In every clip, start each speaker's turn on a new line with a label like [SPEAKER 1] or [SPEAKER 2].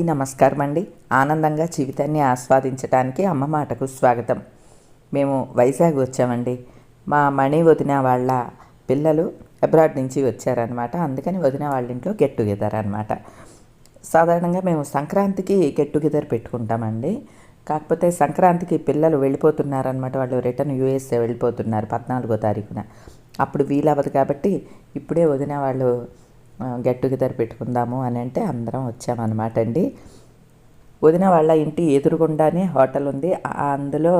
[SPEAKER 1] అందరికీ నమస్కారం అండి ఆనందంగా జీవితాన్ని ఆస్వాదించడానికి అమ్మ మాటకు స్వాగతం. మేము వైజాగ్ వచ్చామండి. మా మణి వదిన వాళ్ళ పిల్లలు అబ్రాడ్ నుంచి వచ్చారనమాట అందుకని వదిన వాళ్ళ ఇంట్లో గెట్ టుగెదర్ అనమాట సాధారణంగా మేము సంక్రాంతికి గెట్ టుగెదర్ పెట్టుకుంటామండి. కాకపోతే సంక్రాంతికి పిల్లలు వెళ్ళిపోతున్నారనమాట వాళ్ళు రిటర్న్ యూఎస్ఏ వెళ్ళిపోతున్నారు పద్నాలుగో తారీఖున. అప్పుడు వీలవ్వదు కాబట్టి ఇప్పుడే వదిన వాళ్ళు గెట్ టుగెదర్ పెట్టుకుందాము అని అంటే అందరం వచ్చామన్నమాట అండి. వదిన వాళ్ళ ఇంటి ఎదురుగుండానే హోటల్ ఉంది. అందులో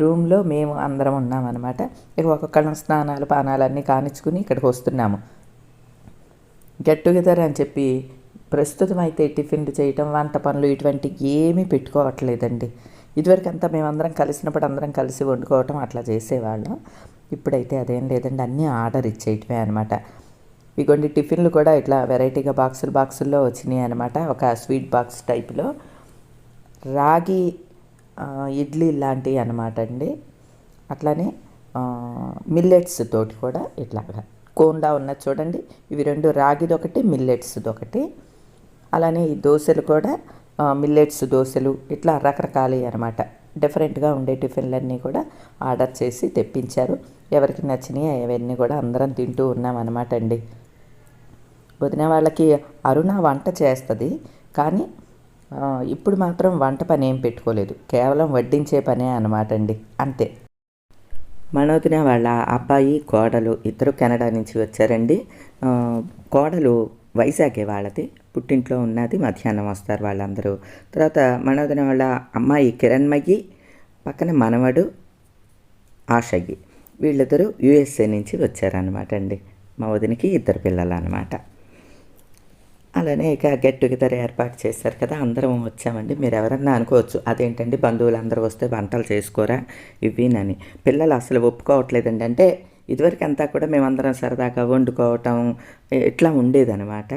[SPEAKER 1] రూమ్లో మేము అందరం ఉన్నామన్నమాట. ఇక ఒక్కొక్కళ్ళం స్నానాలు పానాలన్నీ కానిచ్చుకుని ఇక్కడికి వస్తున్నాము. గెట్ టుగెదర్ అని చెప్పి ప్రస్తుతం అయితే టిఫిన్లు చేయటం వంట పనులు ఇటువంటి ఏమీ పెట్టుకోవట్లేదండి. ఇదివరకు అంతా మేమందరం కలిసినప్పుడు అందరం కలిసి వండుకోవటం అట్లా చేసేవాళ్ళం. ఇప్పుడైతే అదేం లేదండి అన్నీ ఆర్డర్ ఇచ్చేయటమే అనమాట ఇగోండి టిఫిన్లు కూడా ఇట్లా వెరైటీగా బాక్సులు బాక్సుల్లో వచ్చినాయి అనమాట ఒక స్వీట్ బాక్స్ టైప్లో. రాగి ఇడ్లీ లాంటివి అనమాట అండి. అట్లానే మిల్లెట్స్ తోటి కూడా ఇట్లాగా. కోండా ఉన్నది చూడండి ఇవి రెండు రాగిది ఒకటి మిల్లెట్స్ది ఒకటి. అలానే ఈ దోశలు కూడా మిల్లెట్స్ దోశలు ఇట్లా రకరకాలు అనమాట డిఫరెంట్గా ఉండే టిఫిన్లన్నీ కూడా ఆర్డర్ చేసి తెప్పించారు. ఎవరికి నచ్చినాయి అవన్నీ కూడా అందరం తింటూ ఉన్నాం అనమాట అండి. వదిన వాళ్ళకి అరుణ వంట చేస్తుంది కానీ ఇప్పుడు మాత్రం వంట పని ఏం పెట్టుకోలేదు. కేవలం వడ్డించే పనే అనమాట అండి. అంతే. మనోదిన వాళ్ళ అబ్బాయి కోడలు ఇద్దరు కెనడా నుంచి వచ్చారండి. కోడలు వైజాగే వాళ్ళది పుట్టింట్లో ఉన్నది మధ్యాహ్నం వస్తారు వాళ్ళందరూ. తర్వాత మనోదిన వాళ్ళ అమ్మాయి కిరణ్మయ్యి పక్కన మనవడు ఆశయ్యి వీళ్ళిద్దరూ యుఎస్ఏ నుంచి వచ్చారనమాట అండి. మా వదినకి ఇద్దరు పిల్లలు అనమాట అలానే ఇక గెట్ టుగెదర్ ఏర్పాటు చేశారు కదా అందరం వచ్చామండి. మీరు ఎవరన్నా అనుకోవచ్చు అదేంటండి బంధువులు అందరూ వస్తే వంటలు చేసుకోరా? ఇవినని పిల్లలు అసలు ఒప్పుకోవట్లేదండి. అంటే ఇదివరకు అంతా కూడా మేమందరం సరదాగా వండుకోవటం ఇట్లా ఉండేదనమాట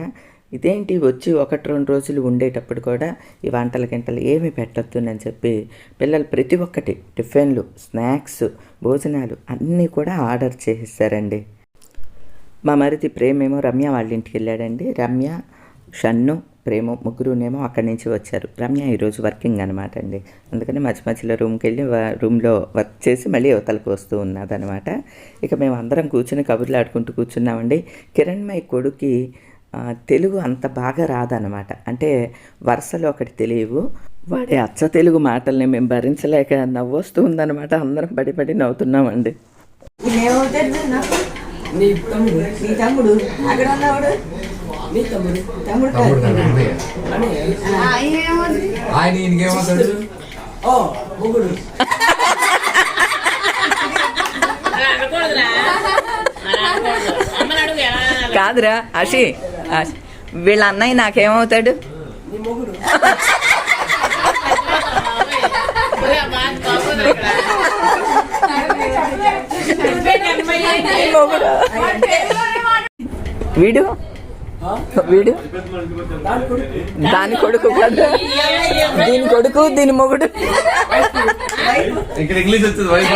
[SPEAKER 1] ఇదేంటి? వచ్చి ఒకటి రెండు రోజులు ఉండేటప్పుడు కూడా ఈ వంటల గింటలు ఏమి పెట్టొద్దునని చెప్పి పిల్లలు ప్రతి ఒక్కటి టిఫిన్లు స్నాక్స్ భోజనాలు అన్నీ కూడా ఆర్డర్ చేసేసారండి. మా మరిది ప్రేమేమో రమ్య వాళ్ళ ఇంటికి వెళ్ళాడండి. రమ్య షన్ను ప్రేమ ముగ్గురునేమో అక్కడి నుంచి వచ్చారు. రమ్య ఈరోజు వర్కింగ్ అనమాట అండి. అందుకని మధ్య మధ్యలో రూమ్కి వెళ్ళి రూమ్లో వర్క్ చేసి మళ్ళీ అవతలకు వస్తూ ఉన్నదనమాట ఇక మేము అందరం కూర్చుని కబుర్లు ఆడుకుంటూ కూర్చున్నామండి. కిరణ్మయ్ కొడుకి తెలుగు అంత బాగా రాదనమాట అంటే వరుసలో ఒకటి తెలియవు. వాడి అచ్చ తెలుగు మాటల్ని మేము భరించలేక నవ్వొస్తూ ఉందన్నమాట. అందరం పడి పడి నవ్వుతున్నామండి.
[SPEAKER 2] నీ తమ్ముడు. నీ తమ్ముడు. అక్కడ ఉన్నవాడు? నీ తమ్ముడు. తమ్ముడు.
[SPEAKER 3] ఆయన ఈయనకేమవుతాడు?
[SPEAKER 2] ఓ ముగ్గుడు.
[SPEAKER 1] కాదురా అషి. వీళ్ళ అన్నయ్య నాకేమవుతాడు?
[SPEAKER 2] నీ మొగుడు.
[SPEAKER 1] వీడు? వీడు? దాని కొడుకు దీని కొడుకు దీని మొగుడు.
[SPEAKER 3] ఇక్కడ ఇంగ్లీష్ వచ్చింది వైఫ్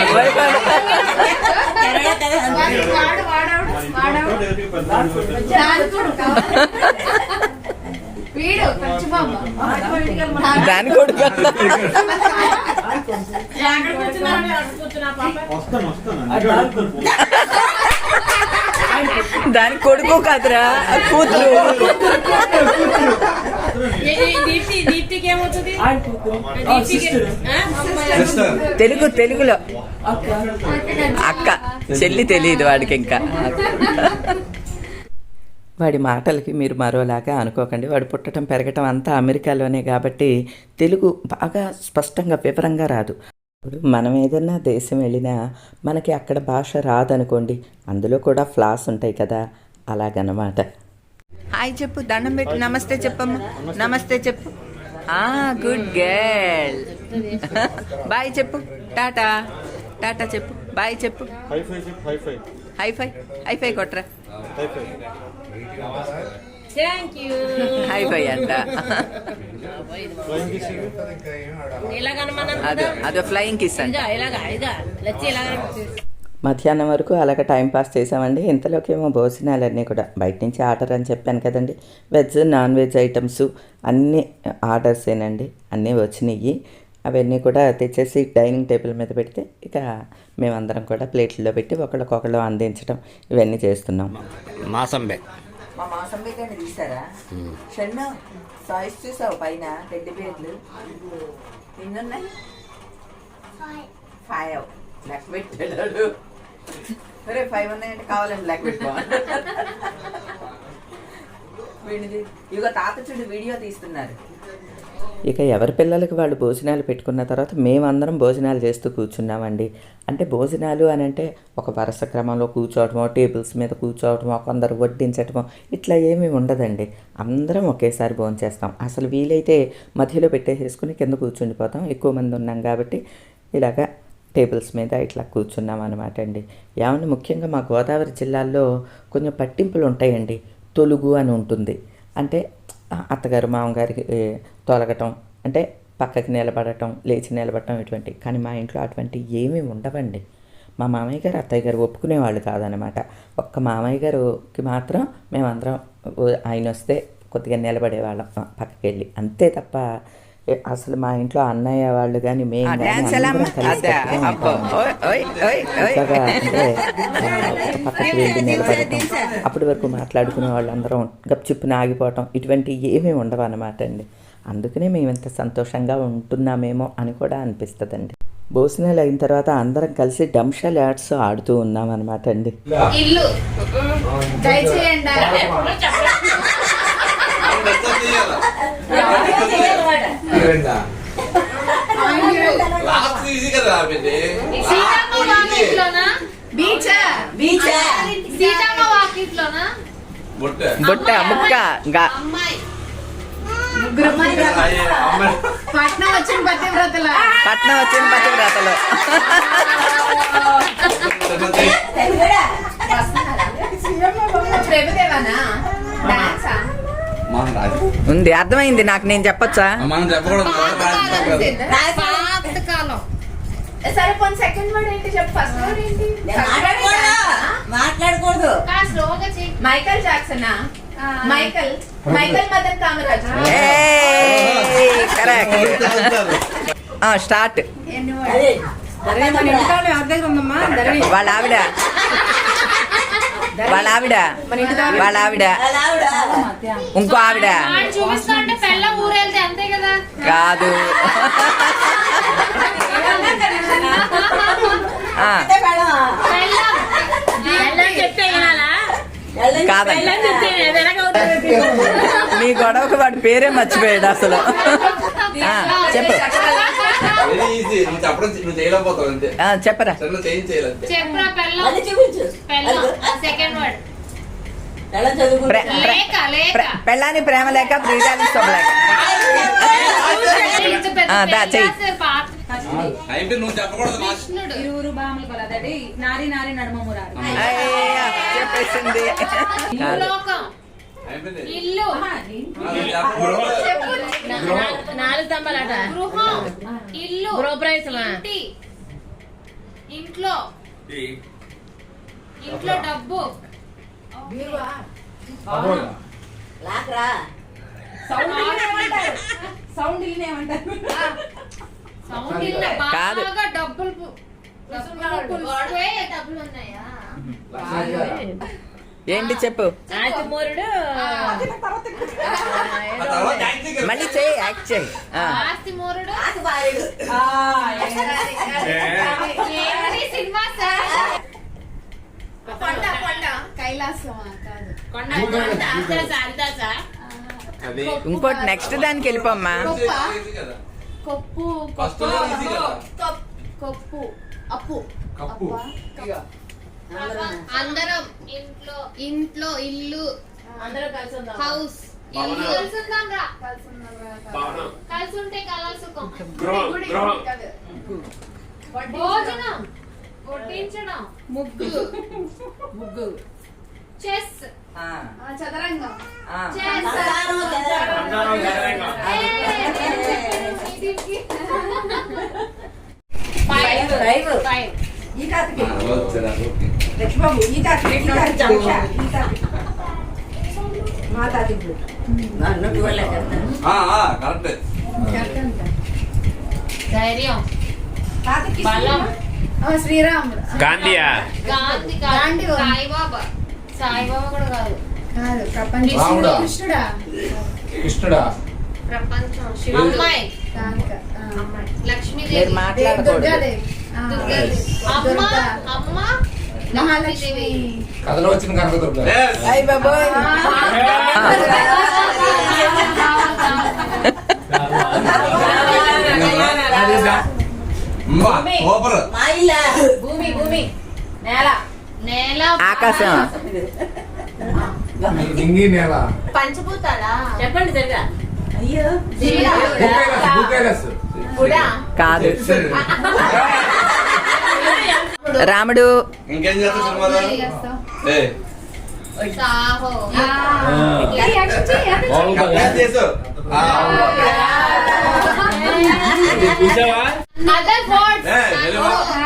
[SPEAKER 4] వీడు ఖర్చు బాబు
[SPEAKER 1] దాని కొడుకు కాదురా కూతురు. తెలుగు తెలుగులో.
[SPEAKER 2] అక్క
[SPEAKER 1] అక్క చెల్లి తెలియదు వాడికి ఇంకా. వాడి మాటలకి మీరు మరోలాగా అనుకోకండి. వాడు పుట్టడం పెరగటం అంతా అమెరికాలోనే కాబట్టి తెలుగు బాగా స్పష్టంగా వివరంగా రాదు. ఇప్పుడు మనం ఏదైనా దేశం వెళ్ళినా మనకి అక్కడ భాష రాదనుకోండి అందులో కూడా ఫ్లాస్ ఉంటాయి కదా అలాగనమాట. హాయ్ చెప్పు దండం పెట్టు నమస్తే చెప్పమ్మా నమస్తే చెప్పు. Good girl. బాయ్ చెప్పు టాటా. టాటా చెప్పు బాయ్ చెప్పు. హై ఫై హై ఫై కొట్రా.
[SPEAKER 4] థ్యాంక్ యూ
[SPEAKER 1] హై ఫై అంట
[SPEAKER 4] ఇలాగనమన్నాను
[SPEAKER 1] అదే ఫ్లయింగ్ కిస్ అంట. మధ్యాహ్నం వరకు అలాగ టైం పాస్ చేసామండి. ఇంతలోకి ఏమో భోజనాలన్నీ కూడా. బయట నుంచి ఆర్డర్ అని చెప్పాను కదండి. వెజ్ నాన్ వెజ్ ఐటమ్స్ అన్నీ ఆర్డర్సేనండి. అన్నీ వచ్చినాయి. అవన్నీ కూడా తెచ్చేసి డైనింగ్ టేబుల్ మీద పెడితే ఇక మేమందరం కూడా ప్లేట్లలో పెట్టి ఒకళ్ళకొకళ్ళు అందించడం ఇవన్నీ చేస్తున్నాం.
[SPEAKER 5] మాసంబే.
[SPEAKER 1] మా మాసం బిర్యానీ తీసారా షన్న సాయిస్ చూసావు పైన టెడ్డి పేర్లు? ఎన్నున్నాయి? ఫైవ్. లెక్క పెట్టాడు. సరే ఫైవ్ ఉన్నాయంటే కావాలండి లెక్క పెట్టుకో వీడిది ఇదిగో తాత చూడు వీడియో తీస్తున్నారు. ఇక ఎవరి పిల్లలకి వాళ్ళు భోజనాలు పెట్టుకున్న తర్వాత మేమందరం భోజనాలు చేస్తూ కూర్చున్నామండి. అంటే భోజనాలు అని అంటే ఒక వరుస క్రమంలో కూర్చోవటమో టేబుల్స్ మీద కూర్చోవటమో కొందరు వడ్డించటమో ఇట్లా ఏమీ ఉండదండి. అందరం ఒకేసారి భోంచేస్తాం. అసలు వీలైతే మధ్యలో పెట్టేసేసుకుని కింద కూర్చుండిపోతాం. ఎక్కువ మంది ఉన్నాం కాబట్టి ఇలాగా టేబుల్స్ మీద ఇట్లా కూర్చున్నాం అనమాట అండి. ఏమన్నా ముఖ్యంగా మా గోదావరి జిల్లాల్లో కొంచెం పట్టింపులు ఉంటాయండి. తొలుగు అని ఉంటుంది. అంటే అత్తగారు మామగారికి తొలగటం అంటే పక్కకి నిలబడటం లేచి నిలబడటం ఇటువంటి. కానీ మా ఇంట్లో అటువంటి ఏమీ ఉండవండి. మా మామయ్య గారు అత్తయ్య గారు ఒప్పుకునేవాళ్ళు కాదనమాట ఒక్క మామయ్య గారికి మాత్రం మేమందరం ఆయన వస్తే కొద్దిగా నిలబడేవాళ్ళం పక్కకి వెళ్ళి అంతే తప్ప అసలు మా ఇంట్లో అన్నయ్య వాళ్ళు కానీ మేము పక్కకి వెళ్ళి నిలబడటం. అప్పటి వరకు మాట్లాడుకునే వాళ్ళందరం గప్చిప్పున ఆగిపోవటం ఇటువంటి ఏమీ ఉండవు అనమాట అండి అందుకనే మేము ఇంత సంతోషంగా ఉంటున్నామేమో అని కూడా అనిపిస్తుందండి. భోజనాలు అయిన తర్వాత అందరం కలిసి డంషల్ యాడ్స్ ఆడుతూ ఉన్నాం అనమాట అండి
[SPEAKER 3] బుట్ట.
[SPEAKER 1] ముక్క గా-
[SPEAKER 4] అమ్మాయి
[SPEAKER 2] ముగ్గురు
[SPEAKER 3] అయ్యే, అమ్మాయి.
[SPEAKER 2] పట్నం వచ్చిన పతివ్రతల?
[SPEAKER 1] పట్నం వచ్చిన పతివ్రతలు. ఉంది అర్థమైంది నాకు నేను చెప్పొచ్చా?
[SPEAKER 3] మనం చెప్పకూడదు
[SPEAKER 2] సరే సెకండ్ వర్డ్ ఏంటి చెప్పు ఫస్ట్ వర్డ్ ఏంటి?
[SPEAKER 6] మాట్లాడకూడదు.
[SPEAKER 4] స్లోగా
[SPEAKER 2] Michael జాక్సనా? Michael Michael
[SPEAKER 1] Madan Kamaraj
[SPEAKER 6] start
[SPEAKER 1] వాళ్ళ ఆవిడ. వాళ్ళ ఆవిడ. వాళ్ళ ఆవిడ. ఇంకో ఆవిడ.
[SPEAKER 4] కదా.
[SPEAKER 1] కాదండి. నీ గొడవకు వాడి పేరే మర్చిపోయాడు అసలు. చెప్పు. చెప్పరా. పెళ్ళాని ప్రేమ లేక ప్రియురాలి శుభలేక ఆ, దా, చెయ్యి.
[SPEAKER 3] అయితే నువ్వు చెప్పకూడదు లాస్ట్
[SPEAKER 4] కృష్ణుడు.
[SPEAKER 7] ఇరువురు బాములు కలదడి నారి నారి నడుమమురారు.
[SPEAKER 1] అయ్యా, చెప్పేసింది. కాదు.
[SPEAKER 4] లోకం
[SPEAKER 3] అయిపోయింది
[SPEAKER 4] ఇల్లు.
[SPEAKER 7] నాలుగు స్తంభాలట
[SPEAKER 4] గృహం. ఇల్లు.
[SPEAKER 7] గృహప్రవేశమా?
[SPEAKER 4] ఇంట్లో. ఇంట్లో డబ్బు.
[SPEAKER 6] లాక్రా.
[SPEAKER 4] Sound
[SPEAKER 1] sound.
[SPEAKER 4] బాగా డబ్బులు ఉన్నాయా
[SPEAKER 1] ఏంటి చెప్పు.
[SPEAKER 7] ఆదిమూరుడు
[SPEAKER 1] మళ్ళీ చేయి యాక్ట్ చేయి ఆ.
[SPEAKER 4] ఆస్తి మూరుడు
[SPEAKER 6] నాకు బాలుడు
[SPEAKER 4] ఏంటి సినిమా సార్
[SPEAKER 2] కొండ కొండ కైలాసమా కాదు.
[SPEAKER 4] కొండ హరిదాసా హరిదాసా
[SPEAKER 3] అది
[SPEAKER 1] ఇంకోటి నెక్స్ట్ దానికి వెళ్ళిపోమ్మా
[SPEAKER 4] కొప్పు కొప్పు.
[SPEAKER 2] అప్పు
[SPEAKER 3] కప్పు.
[SPEAKER 4] అందరం ఇంట్లో ఇంట్లో ఇల్లు హౌస్. కలిసి ఉందాం రా కలిసి ఉంటే కలర్ సుఖం భోజనం వడ్డించడం ముగ్గు
[SPEAKER 7] ముగ్గు
[SPEAKER 4] చెస్
[SPEAKER 2] చదరంగం
[SPEAKER 7] ఈ
[SPEAKER 3] ఓకే
[SPEAKER 7] లక్ష్మబాబు ఈ తాతకి ఈ తాతకి ఉష, ఈ తాతకి మా తాతకి
[SPEAKER 6] నన్ను టూవెల్ చేస్తాను
[SPEAKER 3] ఆ, ఆ, కరెక్ట్.
[SPEAKER 4] ధైర్యం. బలం.
[SPEAKER 7] శ్రీరామ్.
[SPEAKER 5] గాంధీయా.
[SPEAKER 4] గాంధీ
[SPEAKER 7] గాంధీ.
[SPEAKER 4] సాయిబాబా. సాయిబాబా కూడా కాదు.
[SPEAKER 7] కాదు ప్రపంచ? కృష్ణుడా?
[SPEAKER 8] కృష్ణుడా.
[SPEAKER 4] ప్రపంచం. శివ అమ్మాయి. లక్ష్మీదేవి.
[SPEAKER 9] మాట్లాడకూడదు.
[SPEAKER 4] అమ్మ. అమ్మ.
[SPEAKER 7] మహాలక్ష్మి.
[SPEAKER 8] కథలో వచ్చిన కనకదుర్గ
[SPEAKER 3] Yes.
[SPEAKER 9] అయ్య బాబోయ్.
[SPEAKER 3] అమ్మా, సూపర్
[SPEAKER 6] మా ఇల్లా
[SPEAKER 7] భూమి భూమి. నేల.
[SPEAKER 4] నేల
[SPEAKER 9] ఆకాశం.
[SPEAKER 8] ఇంగి నేల.
[SPEAKER 4] పంచభూతాలా?
[SPEAKER 6] చెప్పండి సరిగా అయ్యో.
[SPEAKER 9] కాదు. రాముడు.
[SPEAKER 3] ఇంకేం.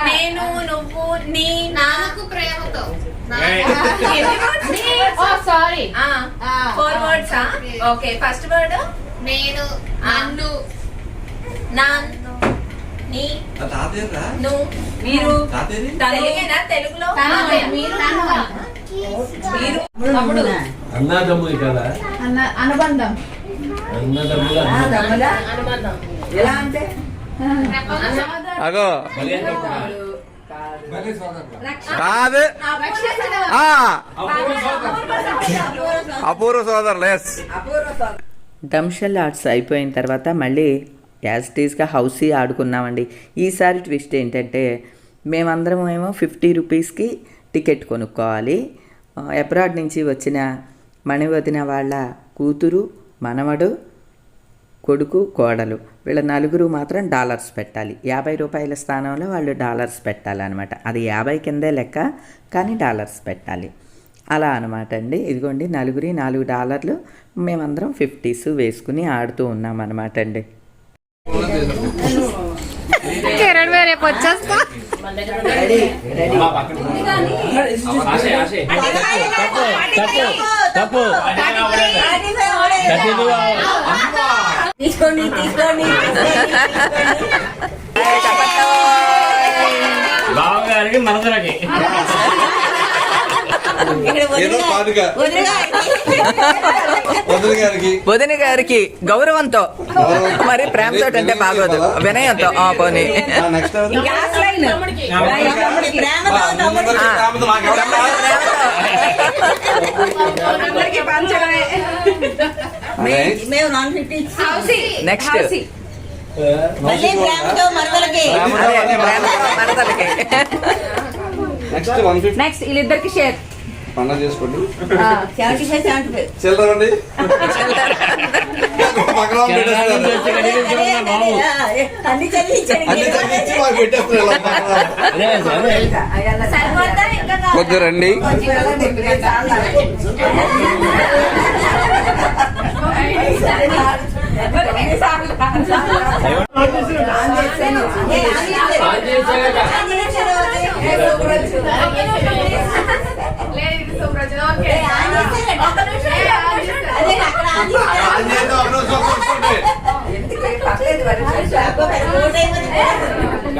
[SPEAKER 7] నేను నువ్వు నీ
[SPEAKER 4] నాకు ప్రేమతో. Sorry
[SPEAKER 7] four words okay first word
[SPEAKER 4] నేను నన్ను.
[SPEAKER 7] నాన్ను నీ
[SPEAKER 3] ఆ తాతయ్యరా?
[SPEAKER 7] నువ్వు మీరు
[SPEAKER 3] తాతయ్యది?
[SPEAKER 7] తెలుగేనా? తెలుగులో?
[SPEAKER 4] మీరు
[SPEAKER 7] మీరు
[SPEAKER 6] తమ్ముడు.
[SPEAKER 5] అన్నదమ్ములు కదా?
[SPEAKER 7] అన్న అనుబంధం.
[SPEAKER 5] అన్నదమ్ములు?
[SPEAKER 7] అనుబంధం.
[SPEAKER 6] ఎలా అంటే?
[SPEAKER 9] అగో. కాదు.
[SPEAKER 3] అపూర్వ సోదరులు? ఎస్
[SPEAKER 9] డంషల్ ఆర్ట్స్ అయిపోయిన తర్వాత మళ్ళీ యాజ్ టీస్గా హౌసీ ఆడుకున్నామండి. ఈసారి ట్విస్ట్ ఏంటంటే మేమందరం ఏమో ఫిఫ్టీ రూపీస్కి టికెట్ కొనుక్కోవాలి. అబ్రాడ్ నుంచి వచ్చిన మణివదిన వాళ్ళ కూతురు మనవడు కొడుకు కోడలు. వీళ్ళ నలుగురు మాత్రం డాలర్స్ పెట్టాలి. యాభై రూపాయల స్థానంలో వాళ్ళు డాలర్స్ పెట్టాలన్నమాట. అది యాభై కిందే లెక్క కానీ డాలర్స్ పెట్టాలి. అలా అనమాట అండి. ఇదిగోండి నలుగురి నాలుగు డాలర్లు మేమందరం ఫిఫ్టీస్ వేసుకుని ఆడుతూ ఉన్నాం అనమాట అండి.
[SPEAKER 5] కిరణ్ పక్కన వచ్చేస్తా. తప్పు
[SPEAKER 6] తీసుకోండి తీసుకోండి
[SPEAKER 5] బావగారికి
[SPEAKER 6] వదిన
[SPEAKER 3] పాదుక.
[SPEAKER 6] వదిన
[SPEAKER 3] వదిన గారికి.
[SPEAKER 9] వదిన గారికి గౌరవంతో మరి ప్రేమతో అంటే బాగోదు. వినయంతో. ఆ, పోనీ.
[SPEAKER 3] నెక్స్ట్
[SPEAKER 9] నెక్స్ట్
[SPEAKER 7] వీళ్ళిద్దరికి షేర్
[SPEAKER 3] పండుగ చేసుకోండి.
[SPEAKER 6] సెవెంటీ ఫైవ్ సెవెంటీ ఫైవ్
[SPEAKER 3] చిల్లర అండి పక్కన వాళ్ళు పెట్టేస్తున్నారు.
[SPEAKER 6] అన్ని చదివించండి
[SPEAKER 3] అన్ని తగ్గించి మాకు పెట్టేస్తున్నారు ఇలా పక్కన.
[SPEAKER 6] సరిపోతా ఇంకా కావాలా?
[SPEAKER 3] కొద్దిగా రండి
[SPEAKER 6] ఏ, ఆంజనేయ స్వామి. ఆంజనేయ స్వామి. ఏ, సుబ్రహ్మణ్యం. ఏ, ఆంజనేయ స్వామి. ఒక్క నిమిషం. అదే అక్కడ ఆంజనేయ స్వామి.
[SPEAKER 3] ఆన్ చేద్దాం, ఒక నిమిషం కూర్చోండి.
[SPEAKER 6] నూట ఐవది
[SPEAKER 8] ఏ, అమ్మో.
[SPEAKER 5] వీడియో చేస్తున్నావు.
[SPEAKER 7] రెడీ రెడీ
[SPEAKER 8] రీల్ అయిపోయింది త్వరగా.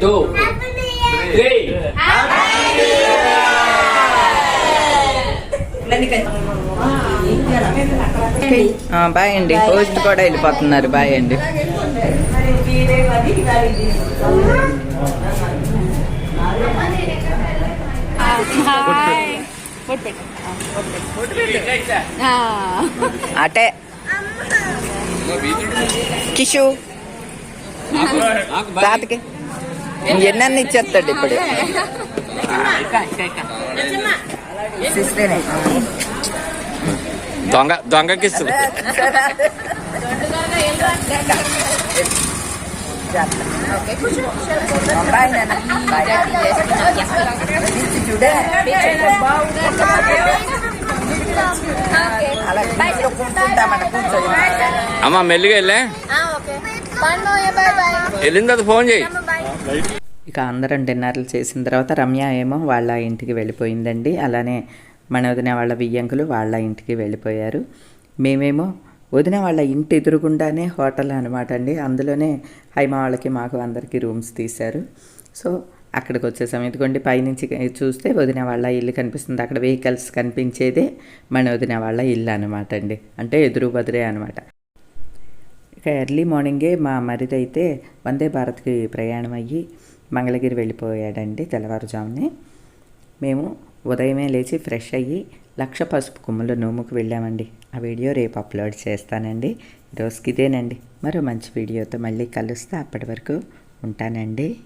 [SPEAKER 3] Two, three,
[SPEAKER 9] బాయ్ అండి. హోస్ట్ కూడా వెళ్ళిపోతున్నారు. బాయ్ అండి. అటే కిషు తాతకి ఎన్నన్ని ఇచ్చేస్తాడు ఇప్పుడు సిస్టరే
[SPEAKER 5] దొంగ దొంగకి
[SPEAKER 9] బాయ్ నాన్న బాయ్ చూడే
[SPEAKER 5] అమ్మ మెల్లిగా వెళ్ళే.
[SPEAKER 10] ఓకే
[SPEAKER 5] వెళ్ళిన తర్వాత ఫోన్ చేయి.
[SPEAKER 9] ఇక అందరం డిన్నర్లు చేసిన తర్వాత రమ్య ఏమో వాళ్ళ ఇంటికి వెళ్ళిపోయిందండి. అలానే మన వదిన వాళ్ళ బియ్యంకులు వాళ్ళ ఇంటికి వెళ్ళిపోయారు. మేమేమో వదిన వాళ్ళ ఇంటి ఎదురుగుండానే హోటల్ అనమాట అండి. అందులోనే హైమ వాళ్ళకి మాకు అందరికీ రూమ్స్ తీశారు. సో అక్కడికి వచ్చేసాం ఇదిగోండి పైనుంచి చూస్తే వదిన వాళ్ళ ఇల్లు కనిపిస్తుంది. అక్కడ వెహికల్స్ కనిపించేదే మన వదిన వాళ్ళ ఇల్లు అనమాట అండి. అంటే ఎదురు బదిరే అనమాట ఇక ఎర్లీ మార్నింగే మా మరిదైతే వందే భారత్కి ప్రయాణం అయ్యి మంగళగిరి వెళ్ళిపోయాడండి తెల్లవారుజామునే. మేము ఉదయమే లేచి ఫ్రెష్ అయ్యి లక్ష పసుపు కుమ్ములు నోముకు వెళ్ళామండి. ఆ వీడియో రేపు అప్లోడ్ చేస్తానండి. ఈరోజుకి ఇదేనండి. మరో మంచి వీడియోతో మళ్ళీ కలుస్తా. అప్పటి వరకు ఉంటానండి.